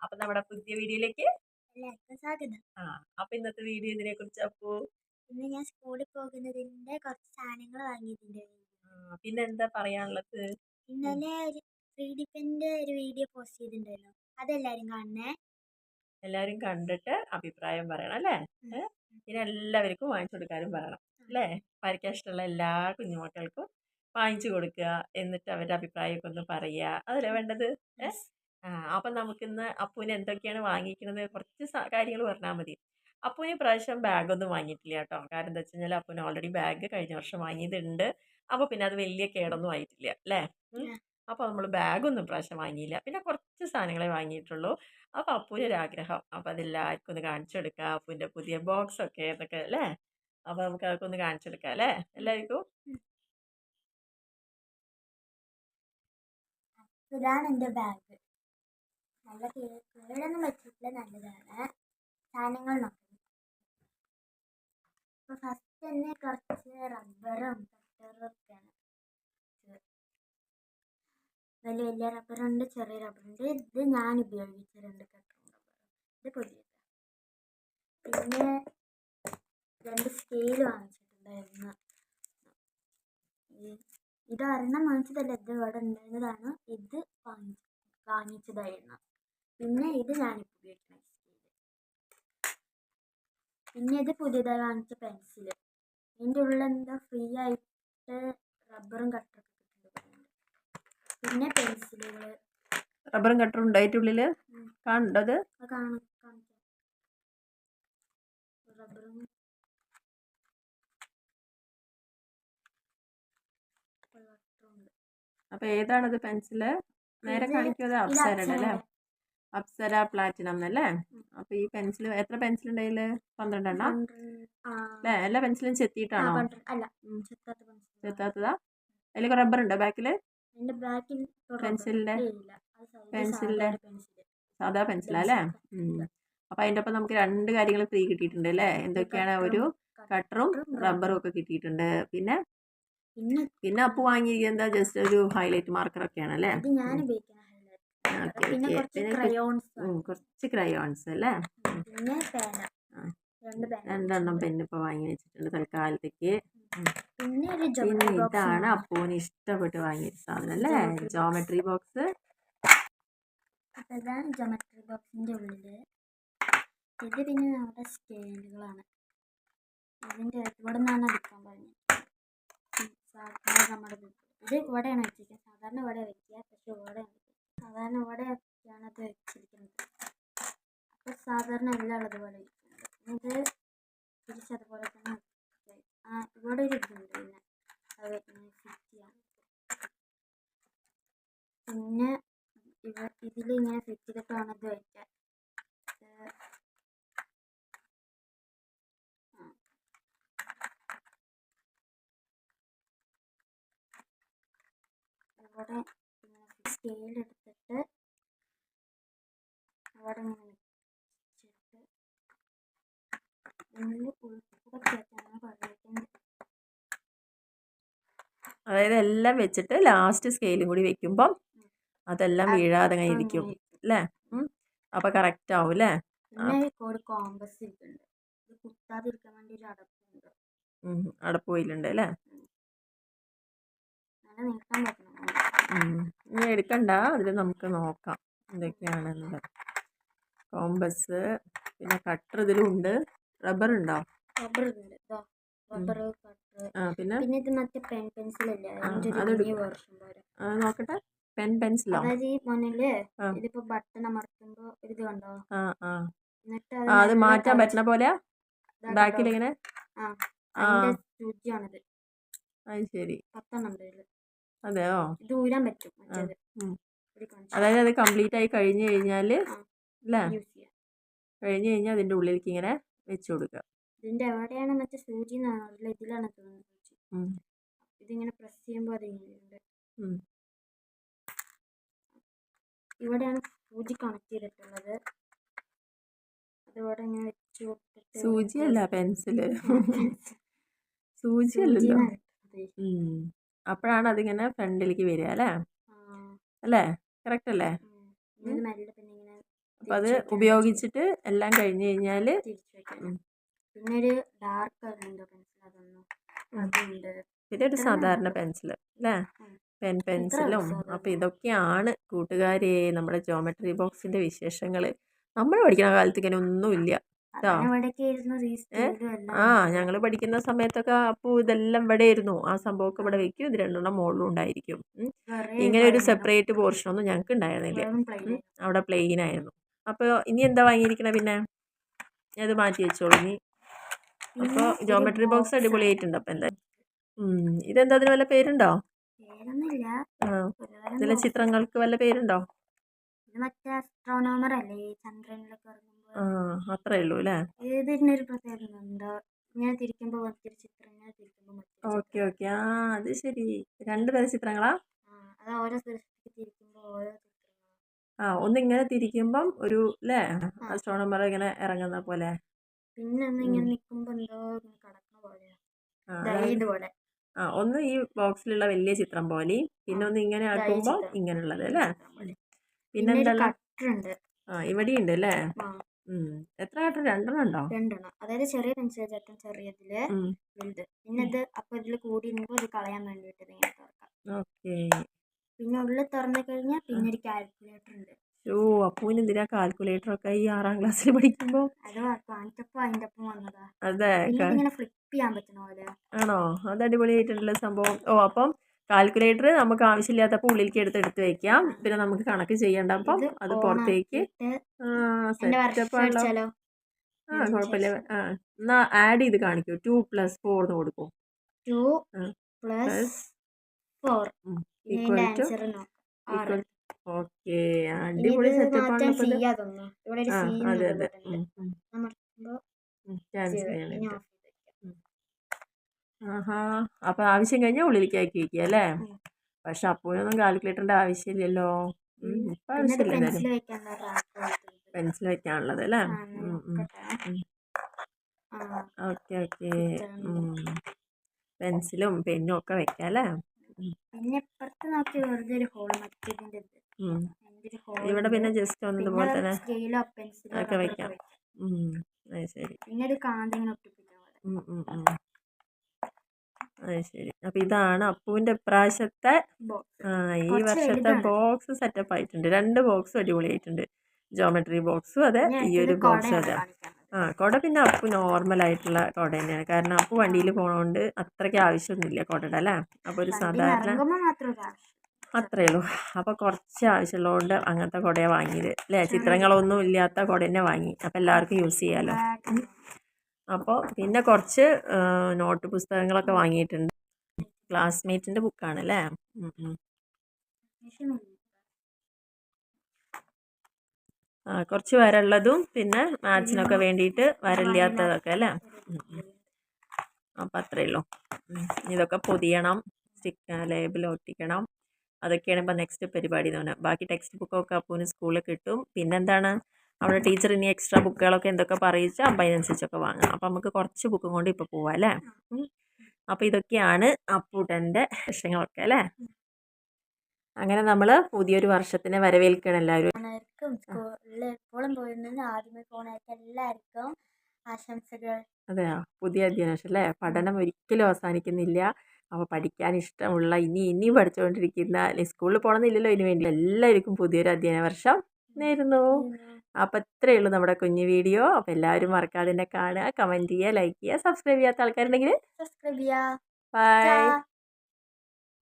അപ്പൊ നമ്മുടെ പുതിയ വീഡിയോയിലേക്ക് എല്ലാവർക്കും സ്വാഗതം. ആ അപ്പൊ ഇന്നത്തെ വീഡിയോ ഇതിനെ കുറിച്ച് അപ്പോ? ഇന്ന് ഞാൻ സ്കൂളിൽ പോകുന്നതിന്റെ കുറച്ച് സാധനങ്ങൾ വാങ്ങിയിട്ടുണ്ട് പിന്നെ എന്താ പറയാനുള്ളത്? ഇന്നലെ ഒരു ത്രീ ഡിഫിന്റെ ഒരു വീഡിയോ പോസ്റ്റ് ചെയ്തിട്ടുണ്ടല്ലോ അതെല്ലാരും കാണണേ? എല്ലാരും കണ്ടിട്ട് അഭിപ്രായം പറയണം അല്ലേ? പിന്നെ എല്ലാവർക്കും വാങ്ങിച്ചു കൊടുക്കാനും പറയണം അല്ലേ? വരയ്ക്കാൻ ഇഷ്ടമുള്ള എല്ലാ കുഞ്ഞുമക്കൾക്കും വാങ്ങിച്ചു കൊടുക്കുക എന്നിട്ട് അവരുടെ അഭിപ്രായമൊക്കെ ഒന്ന് പറയുക. അതല്ലേ വേണ്ടത്? അപ്പം നമുക്കിന്ന് അപ്പുവിന് എന്തൊക്കെയാണ് വാങ്ങിക്കുന്നത് കുറച്ച് കാര്യങ്ങൾ പറഞ്ഞാൽ മതി. അപ്പൂന് ഇപ്രാവശ്യം ബാഗൊന്നും വാങ്ങിയിട്ടില്ല കേട്ടോ. കാരണം എന്താ വെച്ച് കഴിഞ്ഞാൽ അപ്പൂന് ഓൾറെഡി ബാഗ് കഴിഞ്ഞ വർഷം വാങ്ങിയതുണ്ട്. അപ്പോൾ പിന്നെ അത് വലിയ കേടൊന്നും ആയിട്ടില്ല അല്ലേ? അപ്പോൾ നമ്മൾ ബാഗൊന്നും ഇപ്രാവശ്യം വാങ്ങിയില്ല. പിന്നെ കുറച്ച് സാധനങ്ങളെ വാങ്ങിയിട്ടുള്ളൂ. അപ്പോൾ അപ്പൂന് ഒരു ആഗ്രഹം. അപ്പോൾ അതെല്ലാവർക്കും ഒന്ന് കാണിച്ചു കൊടുക്കുക അപ്പൂന്റെ പുതിയ ബോക്സ് ഒക്കെ എന്നൊക്കെ അല്ലേ? അപ്പോൾ നമുക്ക് അതൊക്കെ ഒന്ന് കാണിച്ചു കൊടുക്കാം അല്ലേ? എല്ലാവർക്കും? ഇതാണ് എന്റെ ബാഗ് നല്ല കേടൊന്നും വെച്ചിട്ടില്ല നല്ലതാണ്. സാധനങ്ങൾ നോക്കാം. അപ്പൊ ഫസ്റ്റ് തന്നെ കുറച്ച് റബ്ബറും ബട്ടറും ഒക്കെയാണ്. വലിയ വലിയ റബ്ബറുണ്ട് ചെറിയ റബ്ബറുണ്ട് ഇത് ഞാൻ ഉപയോഗിച്ച രണ്ട് കട്ടറും റബ്ബറും ഇത് പുതിയത്. പിന്നെ രണ്ട് സ്കെയിൽ വാങ്ങിച്ചിട്ടുണ്ടായിരുന്നു. ഇത് ഒരെണ്ണം വാങ്ങിച്ചതല്ല ഇത് ഇവിടെ ഉണ്ടായിരുന്നതാണ്. ഇത് വാങ്ങി വാങ്ങിച്ചതായിരുന്നു. പിന്നെ ഇത് ഞാനിപ്പോൾ ഉപയോഗിക്കുന്ന സ്കെയിൽ പിന്നെ ഇത് പുതിയതായി വാങ്ങിച്ച പെൻസിൽ ഇതിന്റെ ഉള്ളിൽ എന്താ ഫ്രീ ആയിട്ട് റബ്ബറും കട്ടറൊക്കെ കിട്ടുന്നുണ്ട് പിന്നെ പെൻസിലുകൾ റബ്ബറും കട്ടറും ഉണ്ട് അതിന്റെ ഉള്ളിൽ അത് കാണാം റബ്ബറും അപ്പൊ ഏതാണത് പെൻസിൽ നേരെ കാണിക്കുന്നത് അപ്സരയുടെ അല്ലേ. അപ്സര പ്ലാറ്റിനം എന്നല്ലേ അപ്പൊ ഈ പെൻസിൽ എത്ര പെൻസിൽ ഉണ്ടായിൽ പന്ത്രണ്ടെണ്ണം? അല്ലേ? എല്ലാ പെൻസിലും ചെത്തിയിട്ടാണോ? ചെത്താത്തതാ? അതിൽ റബ്ബർ ഉണ്ടോ ബാക്കിൽ? അതിന്റെ പെൻസിലിന്റെ? പെൻസിലിന്റെ? സാധാ പെൻസിലാ. അല്ലേ? അപ്പൊ അതിന്റെ ഒപ്പം നമുക്ക് രണ്ട് കാര്യങ്ങൾ ഫ്രീ കിട്ടിയിട്ടുണ്ട് അല്ലേ? എന്തൊക്കെയാണ് ഒരു കട്ടറും റബ്ബറും ഒക്കെ കിട്ടിയിട്ടുണ്ട്. പിന്നെ? പിന്നെ അപ്പ് അപ്പു വാങ്ങിയിരിക്കുന്നത് ജസ്റ്റ് ഒരു ഹൈലൈറ്റ് മാർക്കർ ഒക്കെയാണ് അല്ലേ കുറച്ച് പിന്നെ ക്രയോൺസ് അല്ലേ? രണ്ടെണ്ണം പെന്ന് ഇപ്പൊ വാങ്ങി വെച്ചിട്ടുണ്ട് തൽക്കാലത്തേക്ക്. പിന്നെ ഇതാണ് അപ്പൂന് ഇഷ്ടപ്പെട്ട് വാങ്ങിയ സാധനം അല്ലേ? ജോമെട്രി ബോക്സ് ജോമെട്രി ബോക്സിന്റെ ഉള്ളിൽ. ഇത് പിന്നെ നമ്മുടെ സ്കെയിലുകളാണ് ഇതിന്റെ ഇവിടെ നിന്നാണ് എടുക്കാൻ പറഞ്ഞത്. സാധാരണ നമ്മുടെ ഇത് ഇവിടെയാണ് വെച്ചിരിക്കുന്നത്. സാധാരണ ഇവിടെ വെക്കുക പക്ഷെ ഇവിടെ സാധാരണ ഇവിടെ ഒക്കെയാണ് അത് വെച്ചിരിക്കുന്നത്. അപ്പൊ സാധാരണ എല്ലാം ഇരിക്കുന്നത് ഇത് തിരിച്ചതുപോലെ തന്നെ ഇവിടെ ഒരു ഇതുണ്ട് പിന്നെ. അത് ഫിറ്റ് പിന്നെ ഇവ ഇതിലിങ്ങനെ ഫിറ്റ് ചെയ്തിട്ടാണ് ഇത് വയ്ക്കാൻ ഇത് ഇവിടെ സ്കെയിൽ എടുത്തിട്ട് അവിടെ ഇങ്ങനെ വെച്ചിട്ട് ഉള്ളിൽ ഉൾക്കൂടെ കയറ്റാനാണ് പറഞ്ഞിരിക്കുന്നത് അതായത് എല്ലാം വെച്ചിട്ട് ലാസ്റ്റ് സ്കെയിലും കൂടി വെക്കുമ്പം അതെല്ലാം വീഴാതെ അങ്ങനെ ഇരിക്കും അല്ലേ അപ്പൊ കറക്റ്റ് ആവും അല്ലേ കോമ്പസ് ഇരിക്കുന്നുണ്ട് അടപ്പ് പോയില്ലേ അല്ലേ ഇനി എടുക്കണ്ട. അതിൽ നമുക്ക് നോക്കാം എന്തൊക്കെയാണെന്നുള്ളത് കോമ്പസ് പിന്നെ കട്ടർ ഇതിലുണ്ട്. റബ്ബർ ഉണ്ടോ? റബ്ബർ റബ്ബർ ആ പിന്നെ? പിന്നെ ഇത് മറ്റേ പെൻ പെൻസിൽ ഇല്ലേ? നോക്കട്ടെ. പെൻ പെൻസിലോ അതായത് ഈ മുന്നിൽ ഇതിപ്പോ ബട്ടൺ അമർത്തുമ്പോ ഒരു ഇത് കണ്ടോ? എന്നിട്ട് അത് മാറ്റാൻ പറ്റുന്ന പോലെ ബാക്കിൽ ഇങ്ങനെ ആ സൂചിയാണിത് അത് ശരി. പത്തെണ്ണം ഉണ്ട് അതെയോ? ഇത് ഊരാൻ പറ്റും മറ്റേത്. അതായത് അത് കംപ്ലീറ്റ് ആയി കഴിഞ്ഞു കഴിഞ്ഞാൽ അല്ലേ കഴിഞ്ഞു കഴിഞ്ഞാൽ അതിന്റെ ഉള്ളിലേക്ക് ഇങ്ങനെ വെച്ച് കൊടുക്കുക ഇതിന്റെ എവിടെയാണ് മറ്റേ സൂചി ഇതിലാണ് തോന്നുന്നത്. ഇതിങ്ങനെ പ്രസ് ചെയ്യുമ്പോൾ അത് ഇങ്ങനെ ഉണ്ട് ഉം. ഇവിടെയാണ് സൂചി കണക്ട് ചെയ്തിട്ടുള്ളത്. അതോടെ ഇങ്ങനെ വെച്ച് കൊടുത്തിട്ട് സൂചിയല്ല പെൻസിൽ സൂചി സൂചിയല്ലല്ലോ. അപ്പോഴാണ് അതിങ്ങനെ ഫ്രണ്ടിലേക്ക് വരിക അല്ലേ? അല്ലേ? കറക്റ്റ് അല്ലേ? അപ്പം അത് ഉപയോഗിച്ചിട്ട് എല്ലാം കഴിഞ്ഞ് കഴിഞ്ഞാൽ പിന്നെ ഒരു ഡാർക്ക് പെൻസിൽ പിന്നെ സാധാരണ പെൻസിൽ അല്ലേ? പെൻ പെൻസിലും. അപ്പോൾ ഇതൊക്കെയാണ് കൂട്ടുകാരെ നമ്മുടെ ജോമെട്രി ബോക്സിന്റെ വിശേഷങ്ങൾ നമ്മൾ പഠിക്കുന്ന കാലത്ത് ഇങ്ങനെ ഒന്നുമില്ല. ആ ഞങ്ങൾ ഞങ്ങൾ പഠിക്കുന്ന സമയത്തൊക്കെ അപ്പോൾ ഇതെല്ലാം ഇവിടെ ആയിരുന്നു ആ സംഭവമൊക്കെ ഇവിടെ വെക്കും ഇത് രണ്ടെണ്ണം മുകളിലും ഉണ്ടായിരിക്കും. ഇങ്ങനെ ഒരു സെപ്പറേറ്റ് പോർഷൻ ഒന്നും ഞങ്ങൾക്ക് ഉണ്ടായിരുന്നില്ല. അവിടെ പ്ലെയിൻ ആയിരുന്നു. അപ്പോൾ ഇനി എന്താ വാങ്ങിയിരിക്കണേ പിന്നെ? ഞാൻ അത് മാറ്റി വെച്ചോളൂ ഇനി. അപ്പൊ അപ്പോൾ ജോമെട്രി ബോക്സ് അടിപൊളിയായിട്ടുണ്ട്. അപ്പോൾ എന്താ? ഉം. ഇതെന്താ അതിന് വല്ല പേരുണ്ടോ? ആ. ഇതിലെ ചിത്രങ്ങൾക്ക് വല്ല പേരുണ്ടോ? മറ്റേ അസ്ട്രോണോമർ അല്ലേ? ചന്ദ്രനിലൊക്കെ ആ അത്രേ ഉള്ളൂ അല്ലേ ഇതിനൊരു പ്രത്യേകത? ഉണ്ടോ ഇങ്ങനെ തിരിക്കുമ്പോൾ മറ്റൊരു ചിത്രം ഇങ്ങനെ തിരിക്കുമ്പോൾ മറ്റൊരു ഓക്കെ ഓക്കെ. ആ അത് ശരി. രണ്ട് തരം ചിത്രങ്ങളാ? ആ അത് ഓരോ തിരിക്കുമ്പോൾ ഓരോ ആ ഒന്ന് ഇങ്ങനെ തിരിക്കുമ്പം ഒരു അല്ലേ അസ്ട്രോണമർ ഇങ്ങനെ ഇറങ്ങുന്ന പോലെ. പിന്നെ ഒന്ന് ഇങ്ങനെ നിൽക്കുമ്പോൾ എന്തോ ഇങ്ങനെ കിടക്കണ പോലെ. ആ, ദാ അതായത് ഇതുപോലെ. ആ ഒന്ന് ഈ ബോക്സിലുള്ള വലിയ ചിത്രം പോലെ. പിന്നെ ഒന്ന് ഇങ്ങനെ ദാ ഈ ആക്കുമ്പോൾ ചിത്രം. ഇങ്ങനെയുള്ളത് അല്ലേ പിന്നെ പിന്നെ ഒരു എന്താ കട്ടറുണ്ട്. ആ ഇവിടെ ഉണ്ട് അല്ലേ ആ. എത്ര ആട്ടം? രണ്ടെണ്ണം ഉണ്ടോ? രണ്ടെണ്ണം. അതായത് ചെറിയ ചട്ടം ചെറിയതിൽ. വലുത്. പിന്നെ ഇത് അപ്പൊ ഇതിൽ കൂടി ഇരുമ്പോൾ ഇത് കളയാൻ വേണ്ടിയിട്ട് ഇങ്ങനെ തുറക്കാം. ഓക്കെ. പിന്നെ ഉള്ളിൽ തുറന്നു കഴിഞ്ഞാൽ പിന്നെ ഒരു കാൽക്കുലേറ്റർ ഉണ്ട്. ഓ അപ്പൂന് എന്തിനാ കാൽക്കുലേറ്റർ ഒക്കെ ഈ ആറാം ക്ലാസ്സിൽ പഠിക്കുമ്പോൾ അത് കാണിച്ചപ്പോ അതിന്റെ ഒപ്പം വന്നതാ. അതെ പിന്നെ ഫ്ലിപ്പ് ചെയ്യാൻ പറ്റുന്ന പോലെ. ആണോ? അത് അടിപൊളിയായിട്ടുള്ള സംഭവം. ഓ അപ്പം കാൽക്കുലേറ്റർ നമുക്ക് ആവശ്യമില്ലാത്തപ്പോൾ ഉള്ളിലേക്ക് എടുത്ത് എടുത്ത് വെക്കാം. പിന്നെ നമുക്ക് കണക്ക് ചെയ്യണ്ട. അപ്പം അത് പുറത്തേക്ക് ആ സെറ്റപ്പ് കുഴപ്പമില്ല. ആ എന്നാ ആഡ് ചെയ്ത് കാണിക്കൂ. ടു പ്ലസ് ഫോർ എന്ന് കൊടുക്കും. Two. Plus four equal okay അടിപൊളി അടിപൊളി ആണ് അതെ മാറ്റാൻ ആണല്ലോ ഇപ്പൊ ഇത്. ചെയ്യാതൊന്നു ഇവിടെ ഒരു ആ സീൻ അതെ അതെ ബട്ടൺ ഉം, ഉം, നമ്മൾ ഉം. ക്യാൻസൽ ഇനി ചെയ്യാനായിട്ട് ഓഫ് ചെയ്ത് വെക്കാം ആഹാ അപ്പൊ ആവശ്യം കഴിഞ്ഞാൽ ഉള്ളിലേക്ക് ആക്കി വെക്കുക അല്ലേ. പക്ഷെ അപ്പോഴൊന്നും കാൽക്കുലേറ്ററിന്റെ ആവശ്യമില്ലല്ലോ. ഇപ്പൊ ആവശ്യമില്ല റാക്ക് പെൻസിൽ വെക്കാനുള്ളത് അല്ലേ? Okay okay. പെൻസിലും പെന്നും ഒക്കെ വെക്കാം അല്ലേ? പിന്നെ ഇപ്പുറത്ത് നോക്കി വെറുതെ ഒരു ഹോൾ hole ഇവിടെ പിന്നെ ജസ്റ്റ് വന്നതുപോലെ തന്നെ ഒക്കെ വെക്കാം. അത് ശരി. പിന്നെ ഒരു കാന്തി ഒട്ടിപ്പിക്കാൻ. അത് ശരി. അപ്പൊ ഇതാണ് അപ്പുവിന്റെ ഇപ്രാവശ്യത്തെ ഈ വർഷത്തെ ബോക്സ് സെറ്റപ്പ് ആയിട്ടുണ്ട്. രണ്ട് ബോക്സും അടിപൊളിയായിട്ടുണ്ട്. ജോമെട്രി ബോക്സും അതെ ഈ ഒരു ബോക്സും അതെ. ആ കുട പിന്നെ അപ്പു നോർമൽ ആയിട്ടുള്ള കുട തന്നെയാണ്. കാരണം അപ്പു വണ്ടിയിൽ പോണോണ്ട് അത്രയ്ക്ക് ആവശ്യമൊന്നുമില്ല കുടയുടെ അല്ലേ? അപ്പോൾ ഒരു സാധാരണ അത്രേ ഉള്ളൂ. അപ്പോൾ കുറച്ച് ആവശ്യമുള്ളതുകൊണ്ട് അങ്ങനത്തെ കുടയാണ് വാങ്ങിയത്. അല്ലേ? ചിത്രങ്ങളൊന്നും ഇല്ലാത്ത കുട തന്നെ വാങ്ങി. അപ്പോൾ എല്ലാവർക്കും യൂസ് ചെയ്യാമല്ലോ ബാഗ് അപ്പോൾ പിന്നെ കുറച്ച് നോട്ട് പുസ്തകങ്ങളൊക്കെ വാങ്ങിയിട്ടുണ്ട്. ക്ലാസ്മേറ്റിന്റെ ബുക്കാണ് അല്ലേ കുറച്ച് വരള്ളതും പിന്നെ മാത്സിനൊക്കെ വേണ്ടിയിട്ട് വരല്ലാത്തതൊക്കെ അല്ലേ. അപ്പം അത്രയേ ഉള്ളൂ. ഇതൊക്കെ പൊതിയണം സ്റ്റിക്ക് ലേബിൾ ഒട്ടിക്കണം. അതൊക്കെയാണ് ഇപ്പം നെക്സ്റ്റ് പരിപാടി എന്ന് പറഞ്ഞാൽ ബാക്കി ടെക്സ്റ്റ് ബുക്കൊക്കെ അപ്പൂന് സ്കൂളിൽ കിട്ടും. പിന്നെന്താണ്? അവിടെ ടീച്ചർ ഇനി എക്സ്ട്രാ ബുക്കുകളൊക്കെ എന്തൊക്കെ പറയിച്ചാൽ അപ്പം അതിനനുസരിച്ചൊക്കെ വാങ്ങാം അപ്പം നമുക്ക് കുറച്ച് ബുക്കും കൊണ്ട് ഇപ്പോൾ പോവാം അല്ലേ? അപ്പം അപ്പോൾ ഇതൊക്കെയാണ് അപ്പൂട്ടന്റെ വിഷയങ്ങളൊക്കെ അല്ലേ? അങ്ങനെ നമ്മൾ പുതിയൊരു വർഷത്തിനെ വരവേൽക്കണം എല്ലാവരും. എല്ലാവർക്കും സ്കൂളിൽ എപ്പോഴും ആദ്യമേ എല്ലാവർക്കും ആശംസകൾ. അതെയോ? പുതിയ അധ്യയന വർഷം അല്ലേ? പഠനം ഒരിക്കലും അവസാനിക്കുന്നില്ല. അപ്പോൾ പഠിക്കാൻ ഇഷ്ടമുള്ള ഇനി ഇനിയും പഠിച്ചുകൊണ്ടിരിക്കുന്ന സ്കൂളിൽ പോകണമെന്നില്ലല്ലോ ഇതിന് വേണ്ടി എല്ലാവർക്കും പുതിയൊരു അധ്യയന വർഷം നേരുന്നു. അപ്പോൾ ഇത്രയേ ഉള്ളൂ നമ്മുടെ കുഞ്ഞു വീഡിയോ. അപ്പോൾ എല്ലാവരും മറക്കാതെ തന്നെ കാണുക കമന്റ് ചെയ്യുക ലൈക്ക് ചെയ്യുക സബ്സ്ക്രൈബ് ചെയ്യാത്ത ആൾക്കാരുണ്ടെങ്കിൽ സബ്സ്ക്രൈബ് ചെയ്യുക ബൈ.